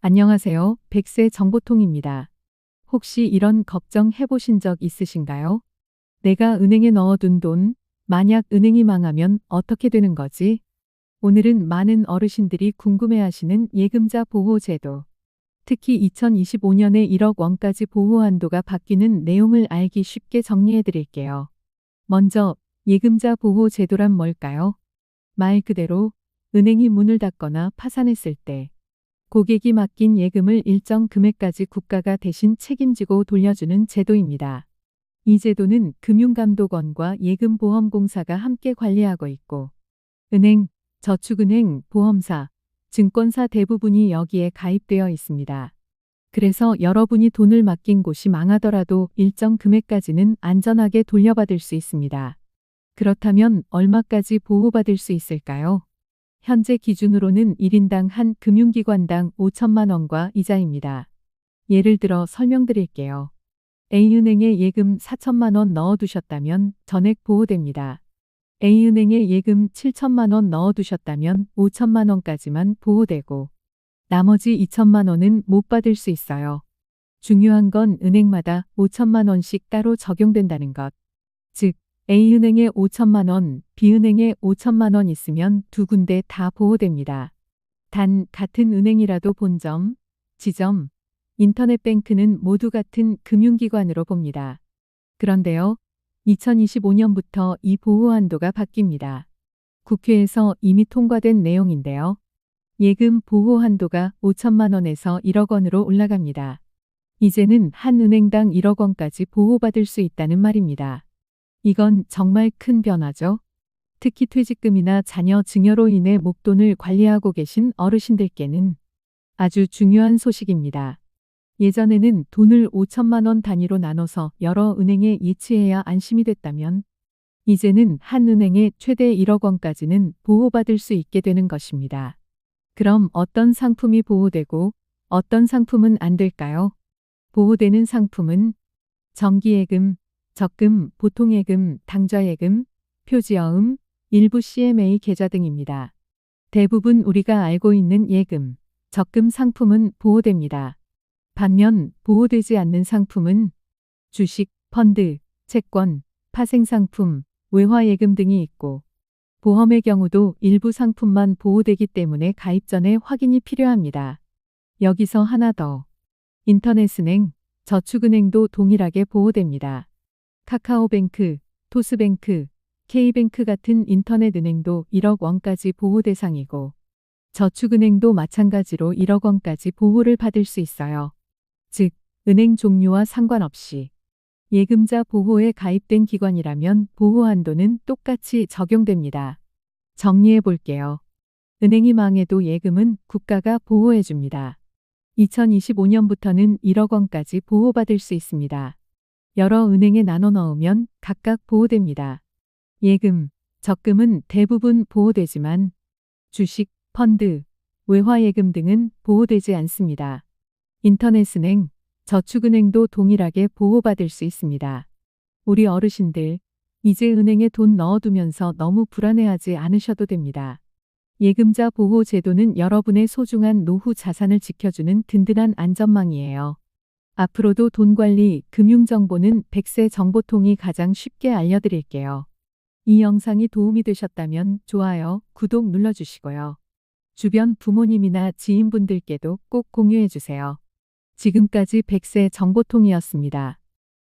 안녕하세요. 백세 정보통입니다. 혹시 이런 걱정 해보신 적 있으신가요? 내가 은행에 넣어둔 돈, 만약 은행이 망하면 어떻게 되는 거지? 오늘은 많은 어르신들이 궁금해하시는 예금자 보호제도, 특히 2025년에 1억 원까지 보호 한도가 바뀌는 내용을 알기 쉽게 정리해 드릴게요. 먼저, 예금자 보호 제도란 뭘까요? 말 그대로 은행이 문을 닫거나 파산했을 때 고객이 맡긴 예금을 일정 금액까지 국가가 대신 책임지고 돌려주는 제도입니다. 이 제도는 금융감독원과 예금보험공사가 함께 관리하고 있고 은행, 저축은행, 보험사, 증권사 대부분이 여기에 가입되어 있습니다. 그래서 여러분이 돈을 맡긴 곳이 망하더라도 일정 금액까지는 안전하게 돌려받을 수 있습니다. 그렇다면 얼마까지 보호받을 수 있을까요? 현재 기준으로는 1인당 한 금융기관당 5천만 원과 이자입니다. 예를 들어 설명드릴게요. A은행에 예금 4천만 원 넣어두셨다면 전액 보호됩니다. A은행에 예금 7천만 원 넣어두셨다면 5천만 원까지만 보호되고 나머지 2천만 원은 못 받을 수 있어요. 중요한 건 은행마다 5천만 원씩 따로 적용된다는 것. 즉, A은행에 5천만 원, B은행에 5천만 원 있으면 두 군데 다 보호됩니다. 단 같은 은행이라도 본점, 지점, 인터넷 뱅크는 모두 같은 금융기관으로 봅니다. 그런데요, 2025년부터 이 보호 한도가 바뀝니다. 국회에서 이미 통과된 내용인데요. 예금 보호 한도가 5천만 원에서 1억 원으로 올라갑니다. 이제는 한 은행당 1억 원까지 보호받을 수 있다는 말입니다. 이건 정말 큰 변화죠. 특히 퇴직금이나 자녀 증여로 인해 목돈을 관리하고 계신 어르신들께는 아주 중요한 소식입니다. 예전에는 돈을 5천만 원 단위로 나눠서 여러 은행에 예치해야 안심이 됐다면 이제는 한 은행에 최대 1억 원까지는 보호받을 수 있게 되는 것입니다. 그럼 어떤 상품이 보호되고 어떤 상품은 안 될까요? 보호되는 상품은 정기예금, 적금, 보통예금, 당좌예금, 표지어음, 일부 CMA 계좌 등입니다. 대부분 우리가 알고 있는 예금, 적금 상품은 보호됩니다. 반면 보호되지 않는 상품은 주식, 펀드, 채권, 파생상품, 외화예금 등이 있고 보험의 경우도 일부 상품만 보호되기 때문에 가입 전에 확인이 필요합니다. 여기서 하나 더. 인터넷은행, 저축은행도 동일하게 보호됩니다. 카카오뱅크, 토스뱅크, K뱅크 같은 인터넷 은행도 1억 원까지 보호 대상이고 저축은행도 마찬가지로 1억 원까지 보호를 받을 수 있어요. 즉, 은행 종류와 상관없이 예금자 보호에 가입된 기관이라면 보호 한도는 똑같이 적용됩니다. 정리해 볼게요. 은행이 망해도 예금은 국가가 보호해 줍니다. 2025년부터는 1억 원까지 보호받을 수 있습니다. 여러 은행에 나눠 넣으면 각각 보호됩니다. 예금, 적금은 대부분 보호되지만 주식, 펀드, 외화예금 등은 보호되지 않습니다. 인터넷은행, 저축은행도 동일하게 보호받을 수 있습니다. 우리 어르신들, 이제 은행에 돈 넣어두면서 너무 불안해하지 않으셔도 됩니다. 예금자 보호 제도는 여러분의 소중한 노후 자산을 지켜주는 든든한 안전망이에요. 앞으로도 돈 관리, 금융 정보는 백세 정보통이 가장 쉽게 알려드릴게요. 이 영상이 도움이 되셨다면 좋아요, 구독 눌러주시고요. 주변 부모님이나 지인분들께도 꼭 공유해주세요. 지금까지 백세 정보통이었습니다.